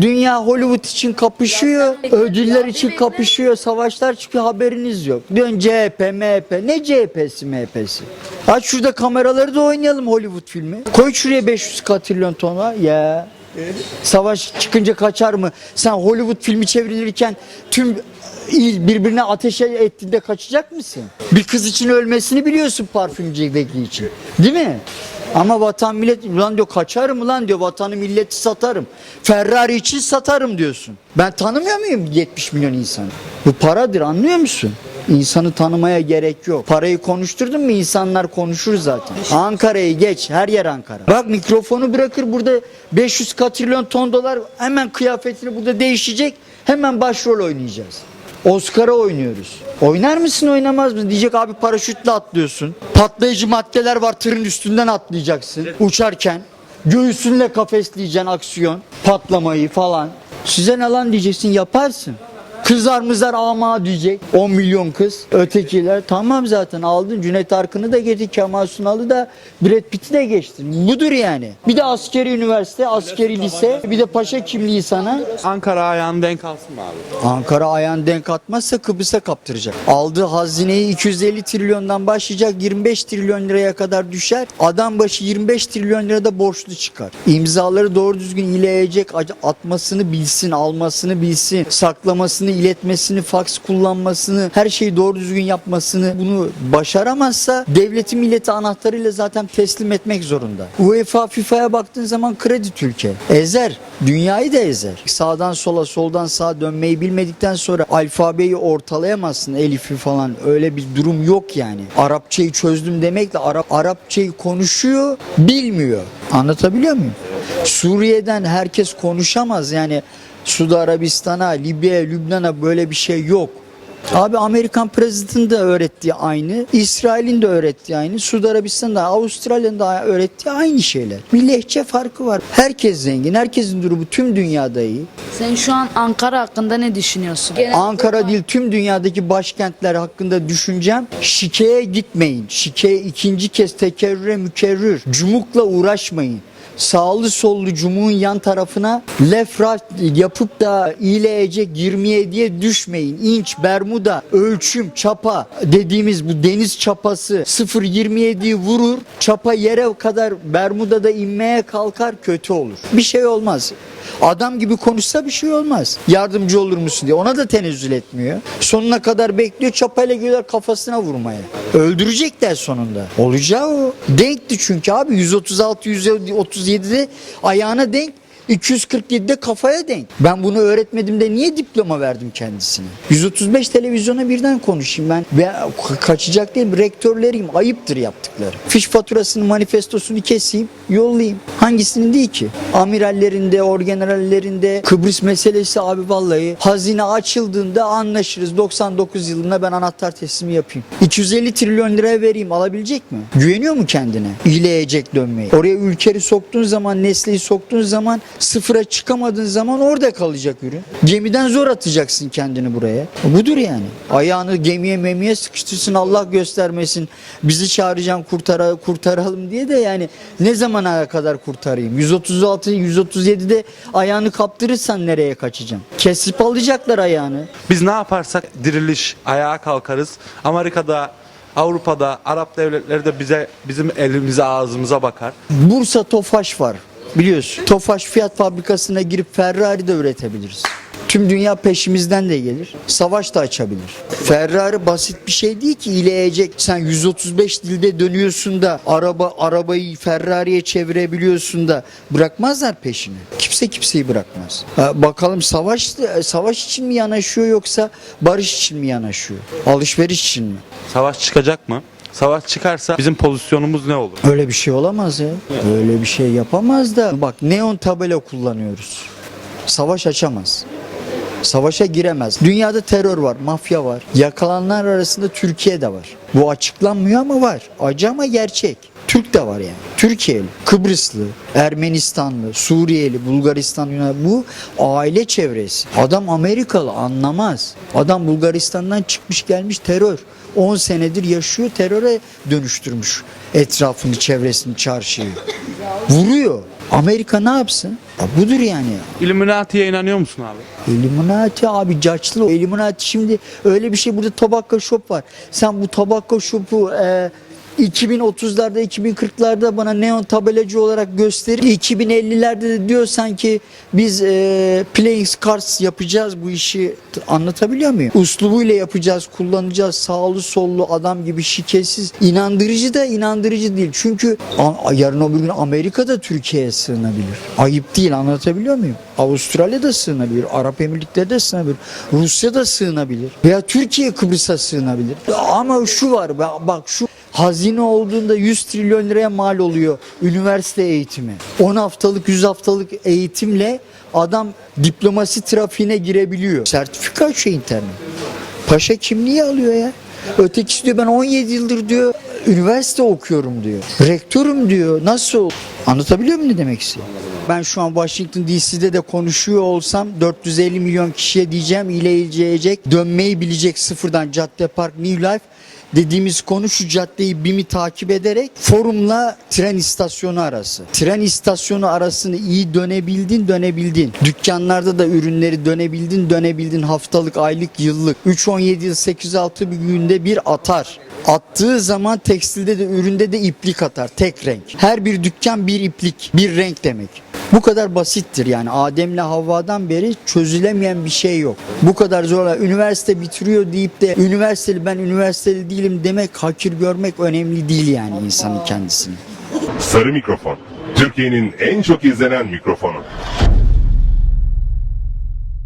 Dünya Hollywood için kapışıyor, ödüller için kapışıyor, savaşlar çıkıyor haberiniz yok. Diyorsun CHP, MHP. Ne CHP'si, MHP'si? Aç şurada kameraları da oynayalım Hollywood filmi. Koy şuraya 500 katrilyon tona. Ya. Savaş çıkınca kaçar mı? Sen Hollywood filmi çevrilirken tüm il birbirine ateşe ettiğinde kaçacak mısın? Bir kız için ölmesini biliyorsun parfümcüdeki için. Değil mi? Ama vatan millet ulan diyor kaçarım ulan diyor vatanı milleti satarım. Ferrari için satarım diyorsun. Ben tanımıyor muyum 70 milyon insanı? Bu paradır anlıyor musun? İnsanı tanımaya gerek yok. Parayı konuşturdun mu insanlar konuşur zaten. Ankara'yı geç her yer Ankara. Bak mikrofonu bırakır burada 500 katrilyon ton dolar hemen kıyafetini burada değişecek. Hemen başrol oynayacağız. Oscar'a oynuyoruz. Oynar mısın oynamaz mısın? Diyecek abi paraşütle atlıyorsun. Patlayıcı maddeler var tırın üstünden atlayacaksın uçarken. Göğsünle kafesleyeceksin aksiyon. Patlamayı falan. Size ne lan diyeceksin yaparsın. Kızar mızar ama diyecek. 10 milyon kız. Ötekiler tamam zaten aldın. Cüneyt Arkın'ı da getir. Kemal Sunal'ı da Brad Pitt'i de geçtin. Budur yani. Bir de askeri üniversite, askeri lise. Bir de paşa kimliği sana. Ankara ayağını denk alsın mı abi? Ankara ayağını denk atmazsa Kıbrıs'a kaptıracak. Aldığı hazineyi 250 trilyondan başlayacak 25 trilyon liraya kadar düşer. Adam başı 25 trilyon lirada borçlu çıkar. İmzaları doğru düzgün ileyecek atmasını bilsin, almasını bilsin, saklamasını, iletmesini, faks kullanmasını, her şeyi doğru düzgün yapmasını bunu başaramazsa devleti milleti anahtarıyla zaten teslim etmek zorunda. UEFA FIFA'ya baktığın zaman kredi Türkiye. Ezer. Dünyayı da ezer. Sağdan sola soldan sağa dönmeyi bilmedikten sonra alfabeyi ortalayamazsın Elif'i falan. Öyle bir durum yok yani. Arapçayı çözdüm demekle Arap Arapçayı konuşuyor, bilmiyor. Anlatabiliyor muyum? Suriye'den herkes konuşamaz yani. Suudi Arabistan'a, Libya'ya, Lübnan'a böyle bir şey yok. Abi Amerikan prezidentinin de öğrettiği aynı, İsrail'in de öğrettiği aynı, Suudi Arabistan'ın da, Avustralya'nın da öğrettiği aynı şeyler. Bir lehçe farkı var. Herkes zengin, herkesin durumu tüm dünyada iyi. Sen şu an Ankara hakkında ne düşünüyorsun? Ankara değil tüm dünyadaki başkentler hakkında düşüncem şikeye gitmeyin. Şikeye ikinci kez tekerrüre mükerrür. Cumukla uğraşmayın. Sağlı sollu cumuğun yan tarafına lefra yapıp da iyileyecek 27'ye düşmeyin. İnç, bermuda, ölçüm, çapa dediğimiz bu deniz çapası 0.27'yi vurur. Çapa yere kadar bermudada inmeye kalkar kötü olur. Bir şey olmaz. Adam gibi konuşsa bir şey olmaz. Yardımcı olur musun diye. Ona da tenezzül etmiyor. Sonuna kadar bekliyor çapayla geliyor kafasına vurmaya. Öldürecekler sonunda. Olacağı o. Denkti çünkü abi 136 137'de ayağına denk. 247'de kafaya denk. Ben bunu öğretmedim de niye diploma verdim kendisine? 135 televizyona birden konuşayım ben. Ve kaçacak değilim. Rektörleriyim. Ayıptır yaptıkları. Fiş faturasını, manifestosunu keseyim, yollayayım. Hangisinin değil ki? Amirallerinde, orgenerallerinde Kıbrıs meselesi abi vallahi hazine açıldığında anlaşırız. 99 yılında ben anahtar teslimi yapayım. 250 trilyon liraya vereyim alabilecek mi? Güveniyor mu kendine? İleyecek dönmeyi. Oraya ülkeri soktuğun zaman, Nesle'yi soktuğun zaman sıfıra çıkamadığın zaman orada kalacak ürün. Gemiden zor atacaksın kendini buraya. Budur yani. Ayağını gemiye memiye sıkıştırsın Allah göstermesin. Bizi çağıracağım kurtara, kurtaralım diye de yani ne zamana kadar kurtarayım? 136 137'de ayağını kaptırırsan nereye kaçacaksın? Kesip alacaklar ayağını. Biz ne yaparsak diriliş, ayağa kalkarız. Amerika'da, Avrupa'da, Arap devletleri de bize bizim elimize ağzımıza bakar. Bursa Tofaş var biliyorsun. Tofaş fiyat fabrikasına girip Ferrari de üretebiliriz. Tüm dünya peşimizden de gelir. Savaş da açabilir. Ferrari basit bir şey değil ki ileyecek. Sen 135 dilde dönüyorsun da araba arabayı Ferrari'ye çevirebiliyorsun da bırakmazlar peşini. Kimse kimseyi bırakmaz. Ha, bakalım savaş savaş için mi yanaşıyor yoksa barış için mi yanaşıyor? Alışveriş için mi? Savaş çıkacak mı? Savaş çıkarsa bizim pozisyonumuz ne olur? Öyle bir şey olamaz ya. Öyle bir şey yapamaz da. Bak neon tabela kullanıyoruz. Savaş açamaz. Savaşa giremez. Dünyada terör var, mafya var. Yakalananlar arasında Türkiye de var. Bu açıklanmıyor ama var. Acı gerçek. Türk de var yani. Türkiye'li, Kıbrıslı, Ermenistanlı, Suriyeli, Bulgaristan, Yunan bu aile çevresi. Adam Amerikalı anlamaz. Adam Bulgaristan'dan çıkmış gelmiş terör. 10 senedir yaşıyor teröre dönüştürmüş etrafını, çevresini, çarşıyı. Vuruyor. Amerika ne yapsın? Ya budur yani. Illuminati'ye inanıyor musun abi? Illuminati abi caçlı. Illuminati şimdi öyle bir şey burada tabakka shop var. Sen bu tabakka shop'u e, 2030'larda 2040'larda bana neon tabelacı olarak gösterip 2050'lerde de diyorsan ki biz e, playing cards yapacağız bu işi anlatabiliyor muyum? Uslubuyla yapacağız, kullanacağız. Sağlı sollu adam gibi şiketsiz. inandırıcı da inandırıcı değil. Çünkü yarın öbür gün Amerika da Türkiye'ye sığınabilir. Ayıp değil anlatabiliyor muyum? Avustralya da sığınabilir. Arap Emirlikleri de sığınabilir. Rusya da sığınabilir. Veya Türkiye Kıbrıs'a sığınabilir. Ama şu var ba- bak şu hazine olduğunda 100 trilyon liraya mal oluyor üniversite eğitimi. 10 haftalık 100 haftalık eğitimle adam diplomasi trafiğine girebiliyor. Sertifika şu internet. Paşa kimliği alıyor ya. Ötekisi diyor ben 17 yıldır diyor üniversite okuyorum diyor. Rektörüm diyor. Nasıl? Anlatabiliyor muyum ne demek istiyorum? Ben şu an Washington DC'de de konuşuyor olsam 450 milyon kişiye diyeceğim iyileşecek, dönmeyi bilecek sıfırdan Cadde Park New Life dediğimiz konu şu caddeyi BİM'i takip ederek forumla tren istasyonu arası. Tren istasyonu arasını iyi dönebildin dönebildin. Dükkanlarda da ürünleri dönebildin dönebildin haftalık aylık yıllık. 3-17 yıl 8-6 bir günde bir atar. Attığı zaman tekstilde de üründe de iplik atar tek renk. Her bir dükkan bir iplik bir renk demek. Bu kadar basittir yani Adem'le Havva'dan beri çözülemeyen bir şey yok. Bu kadar zorla üniversite bitiriyor deyip de üniversiteli ben üniversiteli değilim demek hakir görmek önemli değil yani insanın kendisini. Sarı Mikrofon. Türkiye'nin en çok izlenen mikrofonu.